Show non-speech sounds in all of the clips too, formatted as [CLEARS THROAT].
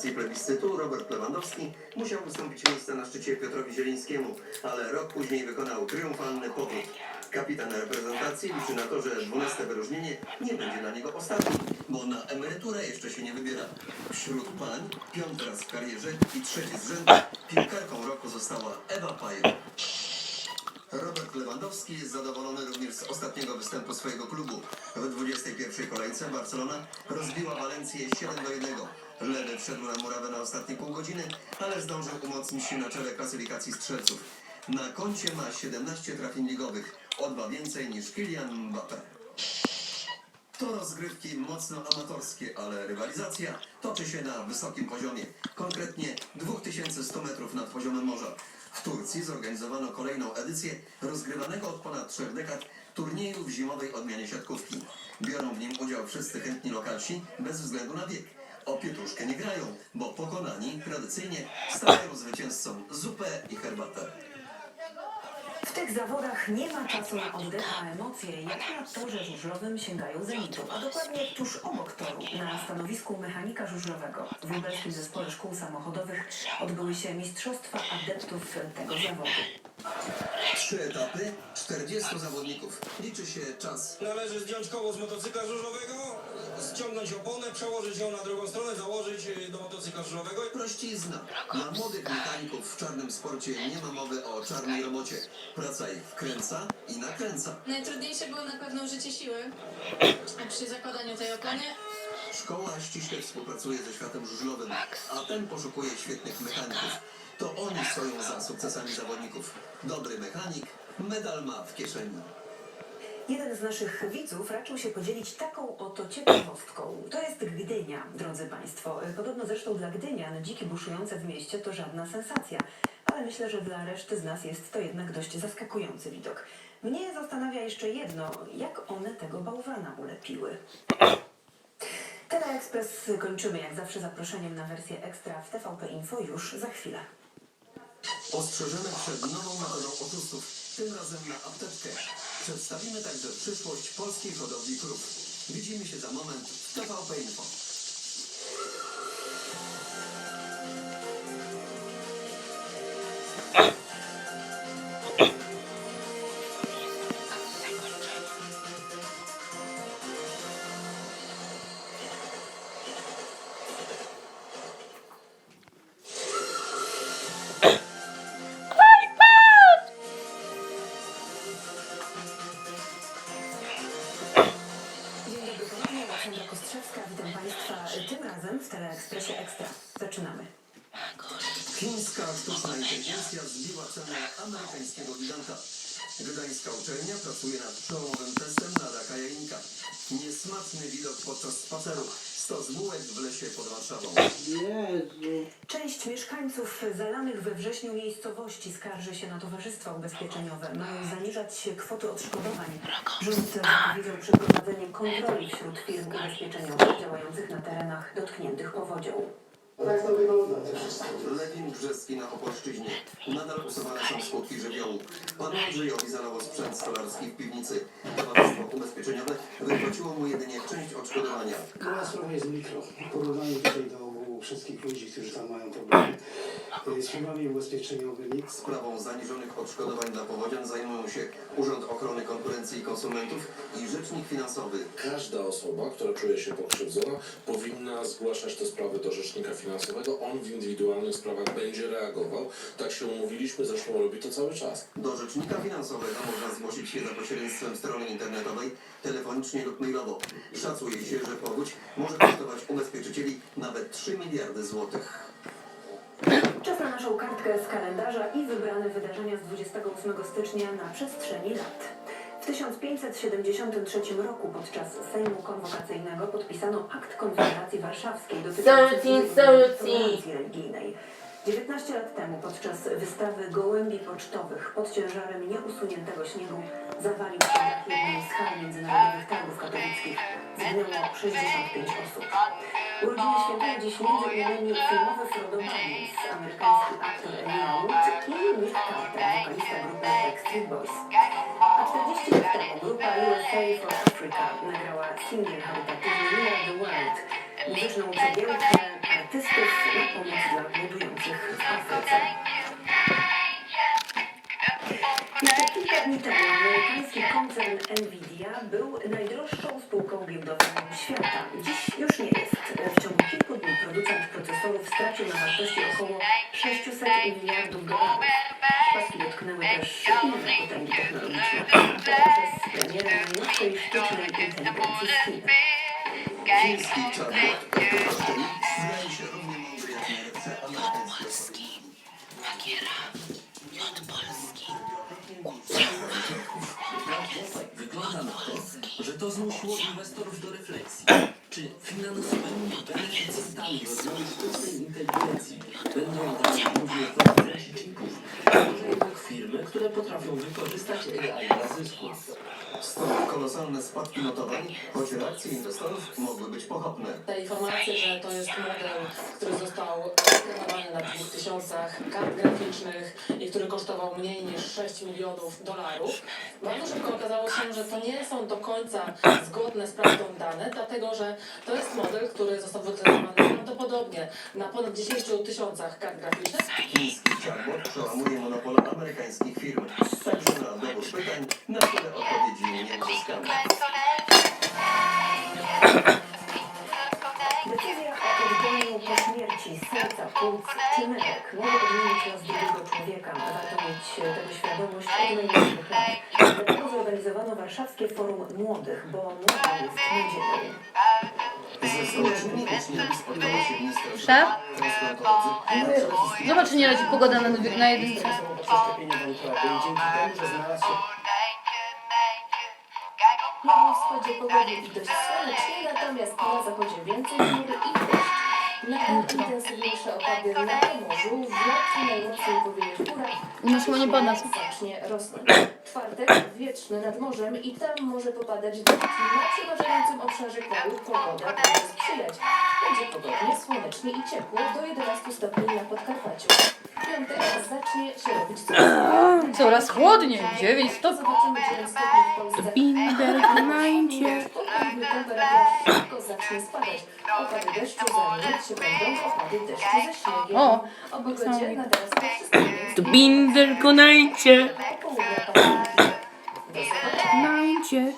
edycji plebiscytu Robert Lewandowski musiał ustąpić miejsca na szczycie Piotrowi Zielińskiemu, ale rok później wykonał triumfalny powrót. Kapitan reprezentacji liczy na to, że 12 wyróżnienie nie będzie dla niego ostatnim, bo na emeryturę jeszcze się nie wybiera. Wśród pań piąty raz w karierze i trzeci z rzędu piłkarką roku została Ewa Pajer. Robert Lewandowski jest zadowolony również z ostatniego występu swojego klubu. W 21 kolejce Barcelona rozbiła Walencję 7 do 1. Lewy wszedł na murawę na ostatnie pół godziny, ale zdążył umocnić się na czele klasyfikacji strzelców. Na koncie ma 17 trafień ligowych, o dwa więcej niż Kylian Mbappé. To rozgrywki mocno amatorskie, ale rywalizacja toczy się na wysokim poziomie. Konkretnie 2100 metrów nad poziomem morza. W Turcji zorganizowano kolejną edycję rozgrywanego od ponad trzech dekad turnieju w zimowej odmianie siatkówki. Biorą w nim udział wszyscy chętni lokalsi bez względu na wiek. O pietruszkę nie grają, bo pokonani tradycyjnie stawiają zwycięzcom zupę i herbatę. W tych zawodach nie ma czasu na oddech, a emocje, jak na torze żużlowym, sięgają zenitu, a dokładnie tuż obok toru, na stanowisku mechanika żużlowego. W lubelskim zespole szkół samochodowych odbyły się mistrzostwa adeptów tego zawodu. Trzy etapy, 40 zawodników. Liczy się czas. Należy zdjąć koło z motocykla żużlowego, ściągnąć oponę, przełożyć ją na drugą stronę, założyć y, do motocykla żużlowego. Prościzna. Dla młodych mechaników w czarnym sporcie nie ma mowy o czarnej robocie. Praca ich wkręca i nakręca. Najtrudniejsze było na pewno użycie siły przy zakładaniu tej opony. Szkoła ściśle współpracuje ze światem żużlowym, a ten poszukuje świetnych mechaników. To oni stoją za sukcesami zawodników. Dobry mechanik medal ma w kieszeni. Jeden z naszych widzów raczył się podzielić taką oto ciekawostką. To jest Gdynia, drodzy Państwo. Podobno zresztą dla Gdynian dziki buszujące w mieście to żadna sensacja. Ale myślę, że dla reszty z nas jest to jednak dość zaskakujący widok. Mnie zastanawia jeszcze jedno, jak one tego bałwana ulepiły. [CLEARS THROAT] Teleekspres kończymy jak zawsze zaproszeniem na wersję ekstra w TVP Info już za chwilę. Ostrzeżemy przed nową metodą oszustów, tym razem na apteczkę. Przedstawimy także przyszłość polskiej hodowli krów. Widzimy się za moment w TVP Info. Teleekspresie Ekstra. Zaczynamy. Chińska sztuczna inteligencja zbiła cenę amerykańskiego giganta. Gdańska uczelnia pracuje nad przełomowym testem na raka jajnika. Niesmaczny widok podczas spaceru. Stos bułek w lesie pod Warszawą. Jezu. Część mieszkańców zalanych we wrześniu miejscowości skarży się na towarzystwa ubezpieczeniowe. Mają zaniżać kwoty odszkodowań. Rząd zapowiedział przeprowadzenie kontroli wśród firm ubezpieczeniowych działających na terenach dotkniętych powodzią. Tak to wygląda. Lewin Brzeski na Opolszczyźnie. Nadal usuwane są skutki żywiołu. Panu Andrzejowi zalało sprzęt stolarski w piwnicy. Towarzystwo ubezpieczeniowe wypłaciło mu jedynie część odszkodowania. Moja sprawa jest mikro. W porównaniu tutaj do wszystkich ludzi, którzy tam mają problemy z firmami ubezpieczeniowymi. Sprawą zaniżonych odszkodowań dla powodzian zajmują się Urząd Ochrony Konkurencji i Konsumentów i Rzecznik Finansowy. Każda osoba, która czuje się pokrzywdzona, powinna zgłaszać te sprawy do rzecznika finansowego. On w indywidualnych sprawach będzie reagował. Tak się umówiliśmy, zresztą robi to cały czas. Do Rzecznika Finansowego można zgłosić się za pośrednictwem strony internetowej, telefonicznie lub mailowo. Szacuje się, że powódź może kosztować ubezpieczycieli nawet 3 miliardy złotych. Czas na naszą kartkę z kalendarza i wybrane wydarzenia z 28 stycznia na przestrzeni lat. W 1573 roku podczas Sejmu Konwokacyjnego podpisano akt konfederacji warszawskiej dotyczący tolerancji religijnej. 19 lat temu podczas wystawy gołębi pocztowych pod ciężarem nieusuniętego śniegu zawalił się jednej z hal międzynarodowych targów katolickich. Zginęło 65 osób. Urodziny świętują dziś innymi filmowy Frodo Baggins, amerykański aktor Elijah Wood i Nick Carter, wokalista grupy Backstreet Boys. A 40 lat temu grupa USA for Africa nagrała singiel charytatywny We Are The World. Muzyczną cegiełkę artystów na pomoc dla głodujących w Afryce. Jeszcze kilka dni temu amerykański koncern Nvidia był najdroższą spółką giełdową świata. Dziś już nie jest. W ciągu kilku dni producent procesorów stracił na wartości około 600 miliardów dolarów. Spadki dotknęły też inne potęgi technologiczne, przez premierę najnowszej sztucznej inteligencji z Chin. Chiński chatbot Pytaszczyk zdaje się równie mądry jak najlepsze amerykańskie Wygląda na to, że to zmusiło inwestorów do refleksji. Czy finansowymi beneficjentami rozwoju sztucznej inteligencji? Będą nadal głównie chipów, a może jednak firmy, które potrafią wykorzystać AI dla zysku? Stąd kolosalne spadki notowań, choć reakcje inwestorów mogły być pochopne. Te informacje, że to jest model, który został opracowany na 2000 kart graficznych i który kosztował mniej niż 6 milionów dolarów, bardzo szybko okazało się, że to nie są do końca zgodne z prawdą dane, dlatego że to jest model, który został wytrenowany prawdopodobnie na ponad 10 tysiącach kart graficznych. Chiński chatbot przełamuje monopol amerykańskich firm. Także na dowód pytań, na które odpowiedzi nie uzyskamy. O oddaniu po śmierci serca, płuc czy nerek może odmienić los drugiego człowieka. Warto mieć tego świadomość od najmłodszych lat. Dlatego zorganizowano warszawskie Forum Młodych, bo młody jest nadzieją. Szef? Zobacz, nie leci pogoda na, na jedynce. Są przeszczepienie wątroby i dzięki temu, że znalazł się Na wschodzie pogodzie i dość słonecznie, natomiast na zachodzie więcej chmury i deszcz. Nadal intensywniejsze opady na Pomorzu, wiatr najmocniej powieje U nas chyba nie pada. zacznie rosnąć. Czwartek wietrzny nad morzem i tam może popadać deszcz. Na przeważającym obszarze kraju pogoda będzie sprzyjać. Będzie pogodnie, słonecznie i ciepło do 11 stopni na Podkarpaciu. Piątek zacznie się robić coraz Coraz chłodniej, 9 stopni. Zobaczymy 9 stopni w Polsce. Po południu temperatura szybko zacznie spadać. Opady deszczu zamieniać się będą w opady deszczu ze śniegiem. O, O pogodzie na teraz to wszystko. do południa popołudnie. Do zobaczenia. Najcie.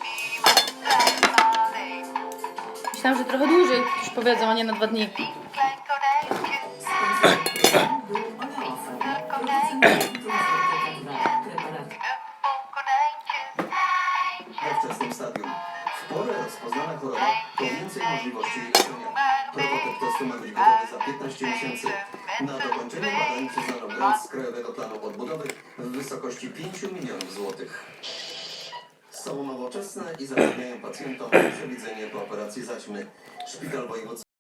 Myślałam, że trochę dłużej już powiedzą, a nie na dwa dni. Sponsorem był Oleofen, producent K2 preparat we wczesnym stadium. W porę rozpoznana choroba to więcej możliwości leczenia. Prototyp testu ma być za 15 miesięcy. Na dokończenie badań przyznano grant z Krajowego Planu Odbudowy w wysokości 5 milionów złotych. Są nowoczesne i zapewniają pacjentom. Przewidzenie po operacji. Zaćmy. Szpital Wojewódzki